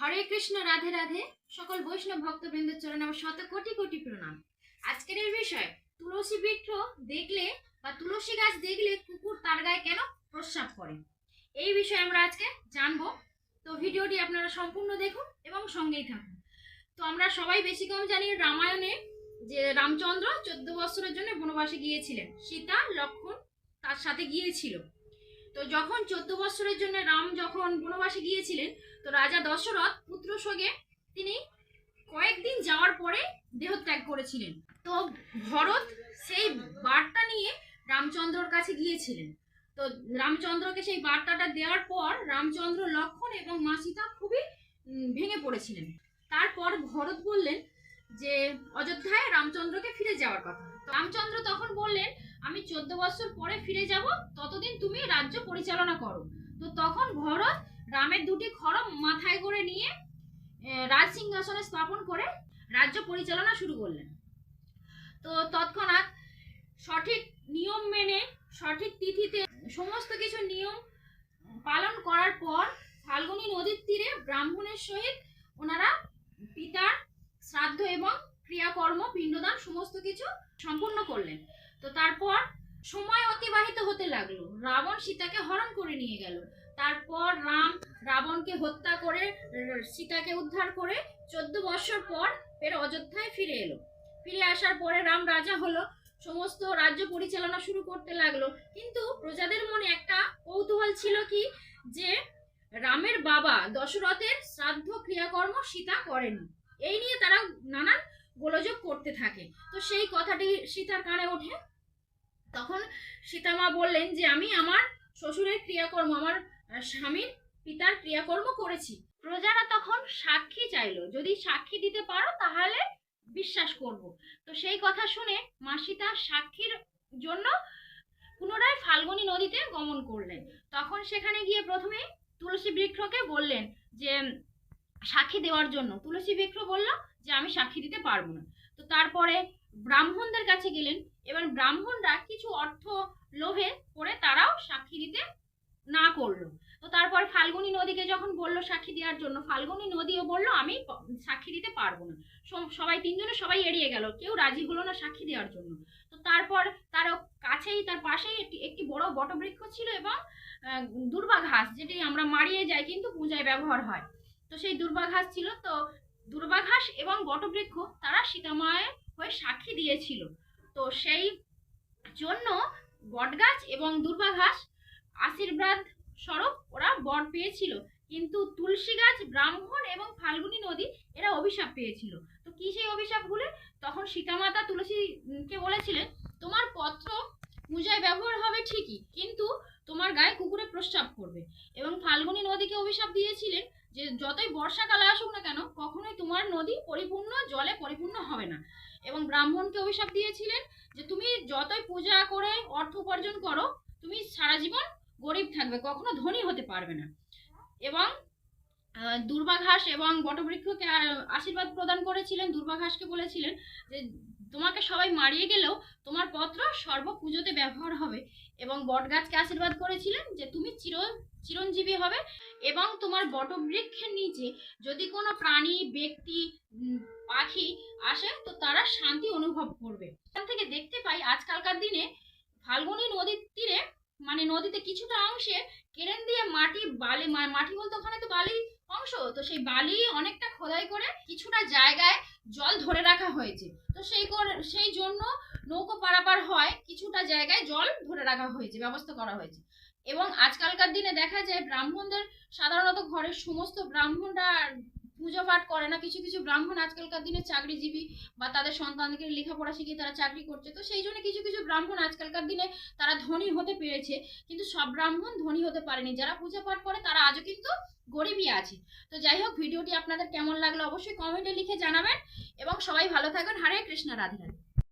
হরে কৃষ্ণ, রাধে রাধে। সকল বৈষ্ণব ভক্তবৃন্দের চরণে আমার শত কোটি কোটি প্রণাম। আজকের এই বিষয় তুলসী বৃক্ষ দেখলে বা তুলসী গাছ দেখলে কুকুর তার গায়ে কেন প্রস্রাব করে? এই বিষয়ে আমরা আজকে জানব। তো ভিডিওটি আপনারা সম্পূর্ণ দেখুন এবং সঙ্গেই থাকুন। তো আমরা সবাই বেশি কম জানি রামায়ণে যে রামচন্দ্র চোদ্দ বছরের জন্য বনবাসে গিয়েছিলেন। সীতা লক্ষণ তার সাথে গিয়েছিল। তো যখন চোদ্দ বছরের জন্য রাম যখন বনবাসে গিয়েছিলেন, তো রাজা দশরথ পুত্র শোকে তিনি কয়েকদিন যাওয়ার পরে দেহত্যাগ করেছিলেন। তো ভরত সেই বার্তা নিয়ে রামচন্দ্রর কাছে গিয়েছিলেন। তো রামচন্দ্রকে সেই বার্তাটা দেওয়ার পর রামচন্দ্র লক্ষণ এবং মা সীতা খুবই ভেঙে পড়েছিলেন। তারপর ভরত বললেন যে, অযোধ্যায় রামচন্দ্রকে ফিরে যাওয়ার কথা। রামচন্দ্র তখন বললেন আমি চোদ্দ বছর পরে ফিরে যাব, ততদিন তুমি রাজ্য পরিচালনা করো। তো তখন ভরত রামের দুটি খড়ম মাথায় করে নিয়ে রাজ সিংহাসনে স্থাপন করে রাজ্য পরিচালনা শুরু করলেন। তো তৎক্ষণাৎ সঠিক নিয়ম মেনে, সঠিক তিথিতে সমস্ত কিছু নিয়ম পালন করার পর ফাল্গুনী নদীর তীরে ব্রাহ্মণের সহিত ওনারা পিতার শ্রাদ্ধ এবং ক্রিয়াকর্ম, পিণ্ডদান সমস্ত কিছু সম্পূর্ণ করলেন। তো তারপর সময় অতিবাহিত হতে লাগল। রাবণ সীতাকে হরণ করে নিয়ে গেল। তারপর রাম রাবণকে হত্যা করে সীতাকে উদ্ধার করে চোদ্দ বছর পর ফের অযোধ্যায় ফিরে এলো। ফিরে আসার পরে রাম রাজা হলো। সমস্ত রাজ্য পরিচালনা শুরু করতে লাগল। কিন্তু প্রজাদের মনে একটা কৌতূহল ছিল কি? যে রামের বাবা দশরথের শ্রাদ্ধ ক্রিয়াকর্ম সীতা করেনি। এই নিয়ে তারা নানান গোলযোগ করতে থাকে। তো সেই কথাটি সীতার কানে ওঠে। তখন সীতামা বললেন যে, আমি আমার শ্বশুরের ক্রিয়াকর্ম, আমার স্বামীর পিতার ক্রিয়াকর্ম করেছি। প্রজারা তখন সাক্ষী চাইলো, যদি সাক্ষী দিতে পারো তাহলে বিশ্বাস করব। তো সেই কথা শুনে মা সীতা সাক্ষীর জন্য পুনরায় ফাল্গুনী নদীতে গমন করলেন। তখন সেখানে গিয়ে প্রথমে তুলসী বৃক্ষকে বললেন যে, সাক্ষী দেওয়ার জন্য। তুলসী বৃক্ষ বলল যে, আমি সাক্ষী দিতে পারব না। তো তারপরে ব্রাহ্মণদের কাছে গেলেন। এবার ব্রাহ্মণরা কিছু অর্থ লোভে করে তারাও সাক্ষী দিতে না করল। তো তারপর ফাল্গুনী নদীকে যখন বলল সাক্ষী দেওয়ার জন্য, ফাল্গুনী নদীও বলল, আমি সাক্ষী দিতে পারব না। সবাই তিনজনে সবাই এড়িয়ে গেল, কেউ রাজি হলো না সাক্ষী দেওয়ার জন্য। তো তারপর তার কাছেই, তার পাশেই একটি একটি বড় বটবৃক্ষ ছিল এবং দুর্বা ঘাস, যেটি আমরা মারিয়ে যাই কিন্তু পূজায় ব্যবহার হয়। তো সেই দুর্বা ঘাস ছিল। তো দুর্বা ঘাস এবং বটবৃক্ষ তারা সীতামায়ের হয়ে সাক্ষী দিয়েছিল। তো সেই জন্য বটগাছ এবং দুর্বা ঘাস আশীর্বাদ স্বরূপ ওরা বর পেয়েছিল। কিন্তু তুলসী গাছ, ব্রাহ্মণ এবং ফাল্গুনী নদী এরা অভিশাপ পেয়েছিল। তো কি সেই অভিশাপগুলো তখন সীতামাতা তুলসীকে বলেছিলেন, তোমার পত্র পূজায় ব্যবহার হবে ঠিকই, কিন্তু তোমার গায়ে কুকুরে প্রস্রাব করবে এবং ফাল্গুনী নদীকে অভিশাপ দিয়েছিলেন যে যতই বর্ষাকাল আসুক না কেন, কখনোই তোমার নদী পরিপূর্ণ, জলে পরিপূর্ণ হবে না। এবং ব্রাহ্মণকে অভিশাপ দিয়েছিলেন যে তুমি যতই পূজা করে অর্থ উপার্জন করো, তুমি সারা জীবন গরিব থাকবে, কখনো ধনী হতে পারবে না। এবং দুর্বাঘাস এবং বটবৃক্ষকে আশীর্বাদ প্রদান করেছিলেন, দুর্বাঘাসকে বলেছিলেন যে তোমাকে সবাই মারিয়ে গেলেও তোমার পত্র সর্ব পুজোতে ব্যবহার হবে এবং বটগাছকে আশীর্বাদ করেছিলেন যে তুমি চির চিরঞ্জীবী হবে এবং তোমার বটবৃক্ষের নিচে যদি কোনো প্রাণী, ব্যক্তি পাখি আসে, তো তারা শান্তি অনুভব করবে। এখান থেকে দেখতে পাই, আজকালকার দিনে ফাল্গুনী নদীর তীরে মানে নদীতে কিছুটা অংশে কেরেন দিয়ে মাটি, বালি মা- মাটি বলতে ওখানে তো বালি অংশ, তো সেই বালি অনেকটা খোদাই করে কিছুটা জায়গায় জল ধরে রাখা হয়েছে। তো সেই সেই জন্য নৌকো পারাপার হয়, কিছুটা জায়গায় জল ধরে রাখা হয়েছে, ব্যবস্থা করা হয়েছে। এবং আজকালকার দিনে দেখা যায় ব্রাহ্মণদের, সাধারণত ঘরের সমস্ত ব্রাহ্মণরা পুজো পাঠ করে না, কিছু কিছু ব্রাহ্মণ আজকালকার দিনে চাকরিজীবী বা তাদের সন্তানকে লেখাপড়া শিখিয়ে তারা চাকরি করছে। তো সেই জন্য কিছু কিছু ব্রাহ্মণ আজকালকার দিনে তারা ধনী হতে পেরেছে, কিন্তু সব ব্রাহ্মণ ধনী হতে পারেনি। যারা পূজা পাঠ করে তারা আজও কিন্তু গরিবই আছে। তো যাই হোক, ভিডিওটি আপনাদের কেমন লাগল অবশ্যই কমেন্টে লিখে জানাবেন। এবং সবাই ভালো থাকবেন। হরে কৃষ্ণ, রাধে রাধে।